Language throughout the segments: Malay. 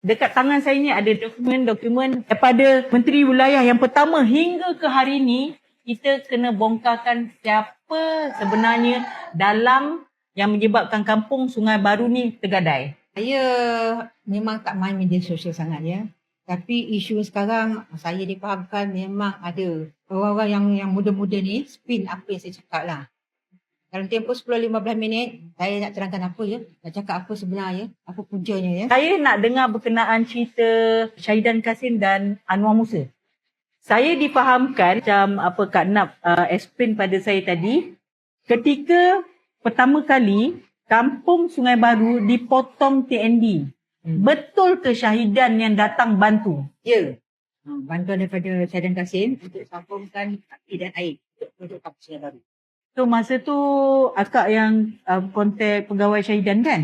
Dekat tangan saya ni ada dokumen-dokumen daripada Menteri Wilayah yang pertama hingga ke hari ni kita kena bongkarkan siapa sebenarnya dalam yang menyebabkan kampung Sungai Baru ni tergadai. Saya memang tak main media sosial sangat ya. Tapi isu sekarang saya difahamkan memang ada orang-orang yang yang muda-muda ni spin apa yang saya cakap lah. Dalam tempoh 10-15 minit, saya nak terangkan apa ya. Nak cakap apa sebenarnya, apa puncanya ya. Saya nak dengar berkenaan cerita Syahidan Kasim dan Anwar Musa. Saya difahamkan macam apa Kak Nap uh, explain pada saya tadi, ketika pertama kali kampung Sungai Baru dipotong TND. Hmm. Betul ke Syahidan yang datang bantu? Ya. Ha, bantuan daripada Syahidan Kasim untuk sambungkan air dan air untuk kampung Sungai Baru. So masa tu akak yang uh, kontak pegawai Syahidan kan?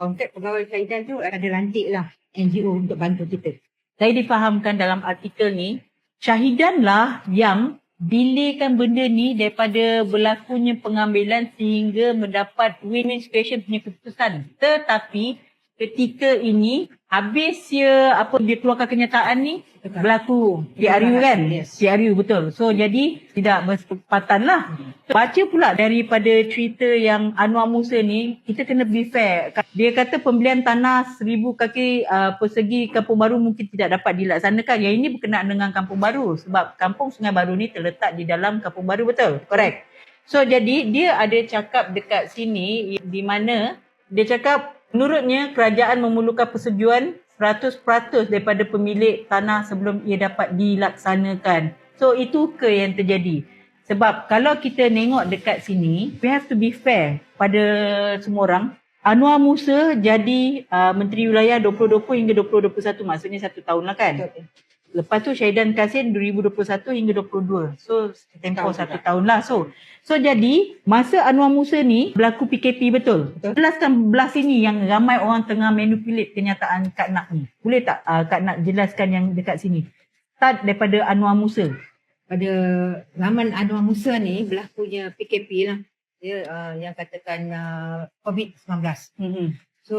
Kontak pegawai Syahidan tu ada lantik lah NGO untuk bantu kita. Saya difahamkan dalam artikel ni, Syahidan lah yang delaykan benda ni daripada berlakunya pengambilan sehingga mendapat win-win situation punya keputusan. Tetapi ketika ini habis dia apa dia keluarkan kenyataan ni berlaku PRU kan? Yes. PRU betul. So jadi tidak berkepatan lah. Baca pula daripada cerita yang Anwar Musa ni, kita kena be fair. Dia kata pembelian tanah seribu kaki uh, persegi Kampung Baru mungkin tidak dapat dilaksanakan. Yang ini berkenaan dengan Kampung Baru. Sebab Kampung Sungai Baru ni terletak di dalam Kampung Baru betul? Correct. So jadi dia ada cakap dekat sini di mana dia cakap menurutnya kerajaan memerlukan persetujuan 100% daripada pemilik tanah sebelum ia dapat dilaksanakan. So itu ke yang terjadi? Sebab kalau kita tengok dekat sini, we have to be fair pada semua orang. Anwar Musa jadi uh, Menteri Wilayah 2020 hingga 2021. Maksudnya satu tahun lah kan? Betul. Lepas tu Syahidan Kasim 2021 hingga 22. So tempoh Tahun satu juga. tahun lah. So so jadi masa Anwar Musa ni berlaku PKP betul. Betul. Jelaskan belah sini yang ramai orang tengah manipulate kenyataan Kak Nak ni. Boleh tak uh, Kak Nak jelaskan yang dekat sini? Start daripada Anwar Musa. pada zaman Anwar Musa ni berlakunya PKP lah. Dia uh, yang katakan uh, COVID-19. Mm-hmm. So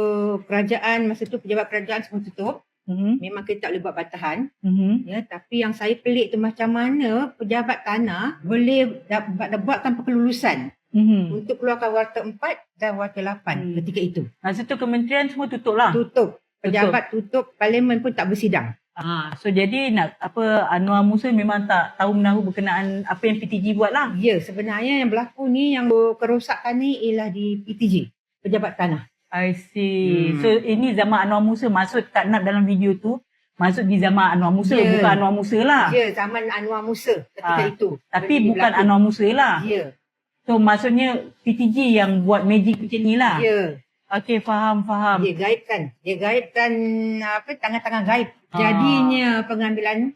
kerajaan masa tu pejabat kerajaan semua tutup. Mm-hmm. Memang kita tak boleh buat bantahan. Mm-hmm. Ya, tapi yang saya pelik tu macam mana pejabat tanah boleh dapat buat tanpa kelulusan Mm-hmm. untuk keluarkan warta 4 dan warta 8 Hmm. ketika itu. Masa tu kementerian semua tutup lah. Tutup. Pejabat tutup, parlimen pun tak bersidang. Ha, so jadi nak apa Anwar Musa memang tak tahu menahu berkenaan apa yang PTG buat lah. Ya, sebenarnya yang berlaku ni yang kerosakan ni ialah di PTJ, pejabat tanah. I see. Hmm. So ini zaman Anwar Musa maksud Kak Nap dalam video tu maksud di zaman Anwar Musa Ya. bukan Anwar Musa lah. Ya, zaman Anwar Musa ketika Ah, itu. Tapi bukan berlaku. Anwar Musa lah. Ya, So maksudnya PTG yang buat magic macam ni lah. ya. Okay faham faham. Dia gaibkan. Dia gaibkan apa tangan-tangan gaib. Ah. Jadinya pengambilan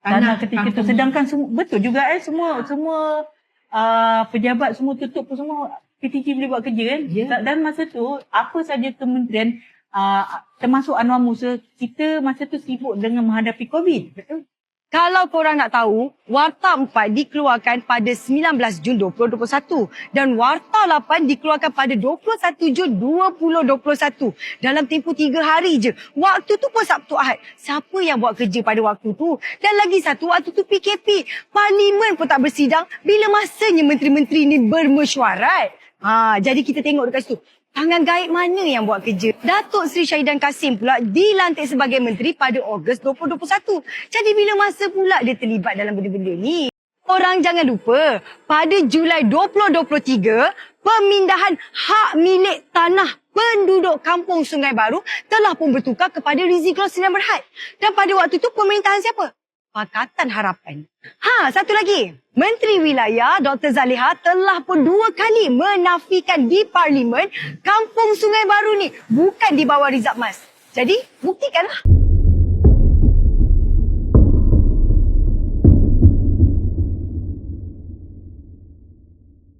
Tanah ketika tu kampung. sedangkan semua betul juga eh semua semua uh, pejabat semua tutup pun semua PTG boleh buat kerja kan. Ya. Dan masa tu apa saja kementerian uh, termasuk Anwar Musa kita masa tu sibuk dengan menghadapi COVID. Betul. Kalau korang nak tahu, Warta 4 dikeluarkan pada 19 Jun 2021 dan Warta 8 dikeluarkan pada 21 Jun 2021. Dalam tempoh 3 hari je. Waktu tu pun Sabtu Ahad. Siapa yang buat kerja pada waktu tu? Dan lagi satu, waktu tu PKP. Parlimen pun tak bersidang bila masanya menteri-menteri ni bermesyuarat. Ha, jadi kita tengok dekat situ. Tangan gaib mana yang buat kerja? Datuk Seri Syahidan Kasim pula dilantik sebagai menteri pada Ogos 2021. Jadi bila masa pula dia terlibat dalam benda-benda ni? Orang jangan lupa, pada Julai 2023, pemindahan hak milik tanah penduduk kampung Sungai Baru telah pun bertukar kepada Rizky Roslian Berhad. Dan pada waktu itu pemerintahan siapa? Pakatan Harapan. Ha, satu lagi. Menteri Wilayah Dr. Zaliha telah pun dua kali menafikan di Parlimen kampung Sungai Baru ni bukan di bawah Rizak Mas. Jadi, buktikanlah.